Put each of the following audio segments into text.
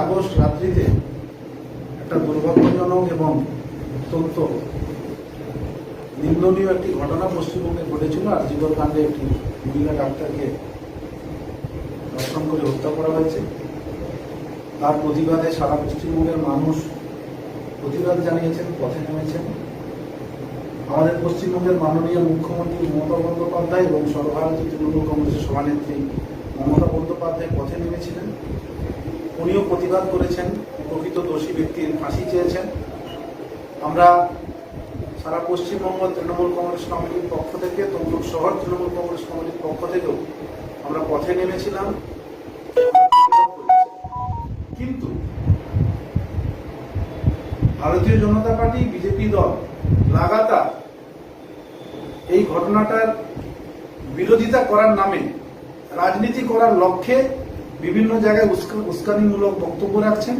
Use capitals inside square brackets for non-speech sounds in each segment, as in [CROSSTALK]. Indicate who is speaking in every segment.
Speaker 1: August রাত্রিতে একটা দুর্ভাগ্যজনক এবং অত্যন্ত নিন্দনীয় একটি ঘটনা পশ্চিমবঙ্গে ঘটেছিল। আর জীবনকাণ্ডে একটি মহিলা ডাক্তারকে ধর্ষণ করে হত্যা করা হয়েছে। তার প্রতিবাদে সারা পশ্চিমবঙ্গের মানুষ প্রতিবাদ জানিয়েছেন, পথে নেমেছেন। আমাদের পশ্চিমবঙ্গের মাননীয় মুখ্যমন্ত্রী মমতা বন্দ্যোপাধ্যায় এবং সর্বভারতীয় তৃণমূল কংগ্রেসের সভানেত্রী মমতা বন্দ্যোপাধ্যায় পথে নেমেছিলেন। উনিও প্রতিবাদ করেছেন প্রকৃত দোষী ব্যক্তির ফাঁসি চেয়েছেন। আমরা সারা পশ্চিমবঙ্গ তৃণমূল কংগ্রেস কমিটির পক্ষ থেকে, তমলুক শহর তৃণমূল কংগ্রেস কমিটির পক্ষ থেকেও আমরা পথে নেমেছিলাম। কিন্তু ভারতীয় জনতা পার্টি, বিজেপি দল লাগাতার এই ঘটনাটার বিরোধিতা করার নামে, রাজনীতি করার লক্ষ্যে বিভিন্ন জায়গায় উস্কা- উস্কানিমূলক বক্তব্য রাখছেন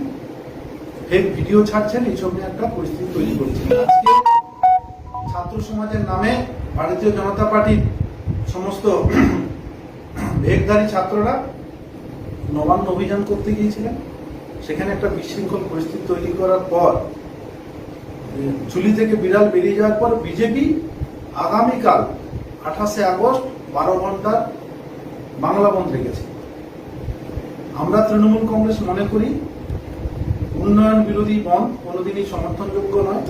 Speaker 1: ফেক ভিডিও ছাড়ছেন এইসব নিয়ে একটা পরিস্থিতি তৈরি করেছেন। আজকে ছাত্র সমাজের নামে ভারতীয় জনতা পার্টির সমস্ত [CLEARS THROAT] ভেগধারী ছাত্ররা নবান্ন অভিযান করতে গিয়েছিলেন। সেখানে একটা বিশৃঙ্খল পরিস্থিতি তৈরি করার পর ঝুলি থেকে বিড়াল বেরিয়ে যাওয়ার পর বিজেপি আগামীকাল আঠাশে আগস্ট বারো ঘণ্টার বাংলা বন্ধ রেখেছে। আমরা তৃণমূল কংগ্রেস মনে করি উন্নয়ন বিরোধী বন কোনোদিনই সমর্থনযোগ্য নয়।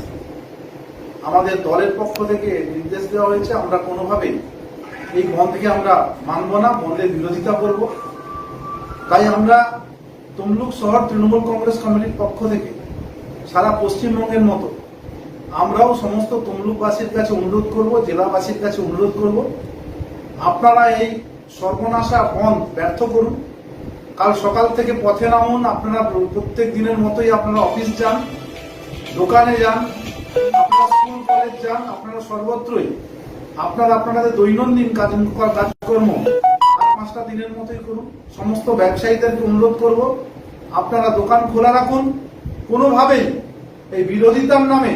Speaker 1: আমাদের দলের পক্ষ থেকে নির্দেশ দেওয়া হয়েছে, আমরা কোনোভাবেই এই বন্ধকে আমরা মানব না বন্ধের বিরোধিতা করব। তাই আমরা তমলুক শহর তৃণমূল কংগ্রেস কমিটির পক্ষ থেকে সারা পশ্চিমবঙ্গের মতো আমরাও সমস্ত তমলুকবাসীর কাছে অনুরোধ করব, জেলাবাসীর কাছে অনুরোধ করব, আপনারা এই সর্বনাশা বন্ধ ব্যর্থ করুন। কাল সকাল থেকে পথে নামুন, আপনারা প্রত্যেক দিনের মতোই আপনারা অফিস যান, দোকানে যান, আপনারা স্কুল কলেজ যান, আপনারা সর্বত্রই আপনারা আপনাদের দৈনন্দিন কাজ, কাজকর্ম আর পাঁচটা দিনের মতোই করুন। সমস্ত ব্যবসায়ীদেরকে অনুরোধ করব, আপনারা দোকান খোলা রাখুন। কোনোভাবেই এই বিরোধিতার নামে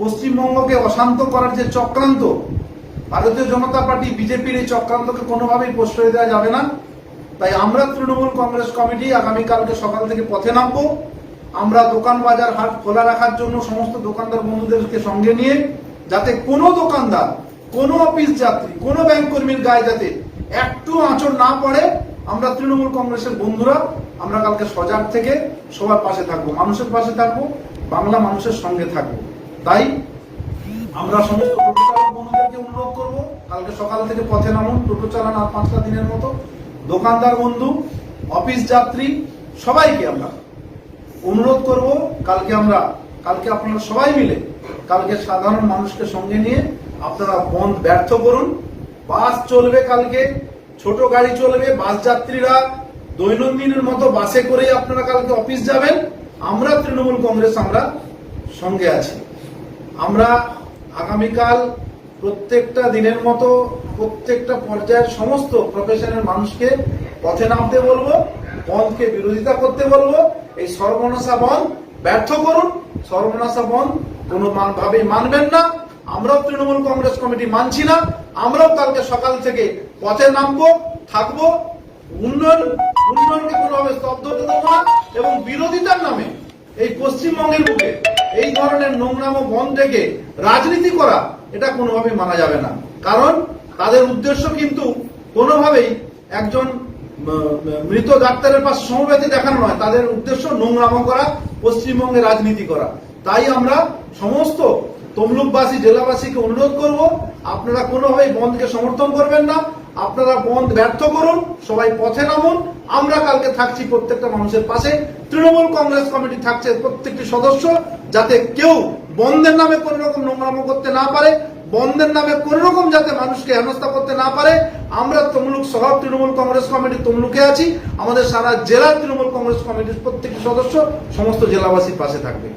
Speaker 1: পশ্চিমবঙ্গকে অশান্ত করার যে চক্রান্ত, ভারতীয় জনতা পার্টি, বিজেপির এই চক্রান্তকে কোনোভাবেই প্রশ্রয় দেওয়া যাবে না। তাই আমরা তৃণমূল কংগ্রেস কমিটি আগামীকালকে সকাল থেকে পথে নামবো। আমরা দোকান বাজার হাট খোলা রাখার জন্য সমস্ত দোকানদার বন্ধুদেরকে সঙ্গে নিয়ে যাতে কোনো দোকানদার, কোনো অফিস যাত্রী, কোনো ব্যাংক কর্মীর গায়ে যাতে একটু আঁচড় না পড়ে, আমরা তৃণমূল কংগ্রেসের বন্ধুরা, আমরা কালকে সজাগ থেকে সবার পাশে থাকব, মানুষের পাশে থাকব, বাংলা মানুষের সঙ্গে থাকব। তাই আমরা সমস্ত টোটো চালক বন্ধুদেরকে অনুরোধ করব, কালকে সকাল থেকে পথে নামুন, টোটো চালান আর পাঁচটা দিনের মতো। দোকানদার বন্ধু, অফিস যাত্রী, সবাইকে আমরা অনুরোধ করব, কালকে আমরা, কালকে আপনারা সবাই মিলে, কালকে সাধারণ মানুষকে সঙ্গে নিয়ে আপনারা বন্ধ ব্যর্থ করুন। বাস চলবে কালকে, ছোট গাড়ি চলবে, বাস যাত্রীরা দৈনন্দিনের মতো বাসে করেই আপনারা কালকে অফিস যাবেন। আমরা তৃণমূল কংগ্রেস আমরা সঙ্গে আছি। আমরা আগামীকাল প্রত্যেকটা দিনের মতো প্রত্যেকটা পর্যায়ের সমস্ত প্রফেশনের মানুষকে পথে নামতে বলব বন্ধকে বিরোধিতা করতে বলব। এই সর্বনাশা বন্ধ ব্যর্থ করুন। সর্বনাশা বন্ধ কোনো ভাবেই মানবেন না। আমরাও তৃণমূল কংগ্রেস কমিটি মানছি না। আমরাও কালকে সকাল থেকে পথে নামবো, থাকব। উন্নয়ন উন্নয়নকে কোনোভাবে স্তব্ধ হতে না এবং বিরোধিতার নামে এই পশ্চিমবঙ্গের বুকে এই ধরনের নোংরাম বন থেকে রাজনীতি করা এটা কোনোভাবেই মানা যাবে না। কারণ তাদের উদ্দেশ্য কিন্তু কোনোভাবেই একজন মৃত ডাক্তারের পাশে সমবেতি দেখানো নয়। তাদের উদ্দেশ্য নোংরাম করা, পশ্চিমবঙ্গে রাজনীতি করা। তাই আমরা সমস্ত তমলুকবাসী, জেলাবাসীকে অনুরোধ করব, আপনারা কোনোভাবেই বন্ধকে সমর্থন করবেন না। আপনারা বন্ধ ব্যর্থ করুন, সবাই পথে নামুন। আমরা কালকে থাকছি প্রত্যেকটা মানুষের পাশে। তৃণমূল কংগ্রেস কমিটি থাকছে প্রত্যেকটি সদস্য, যাতে কেউ বন্ধের নামে কোন রকম নোংরামো করতে না পারে, বন্ধের নামে কোন রকম যাতে মানুষকে হেনস্থা করতে না পারে। আমরা তমলুক শহর তৃণমূল কংগ্রেস কমিটি তমলুকে আছি। আমাদের সারা জেলার তৃণমূল কংগ্রেস কমিটির প্রত্যেকটি সদস্য, সমস্ত জেলাবাসীর পাশে থাকবে।